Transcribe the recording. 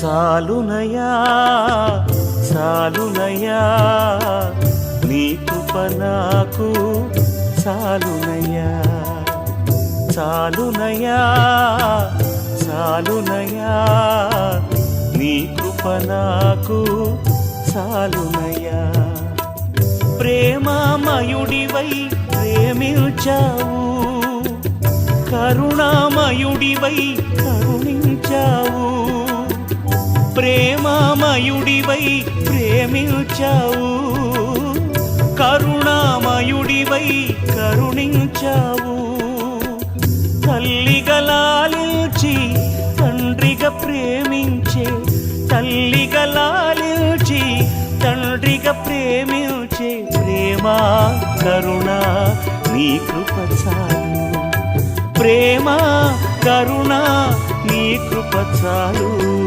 చాలునయా చాలునయా నీ కృప నాకు చాలునయా చాలునయా చాలునయా నీ కృప నాకు చాలునయా. ప్రేమామయుడివై ప్రేమించావు కరుణామయుడివై కరుణ ప్రేమామయుడివై ప్రేమించావు. కరుణామయుడివై కరుణించావు. తల్లిగా లాలించి తండ్రిగా ప్రేమించే తల్లిగా లాలించి తండ్రిగా ప్రేమించే ప్రేమ కరుణ నీ కృప చాలు. ప్రేమ కరుణ నీ కృప చాలు.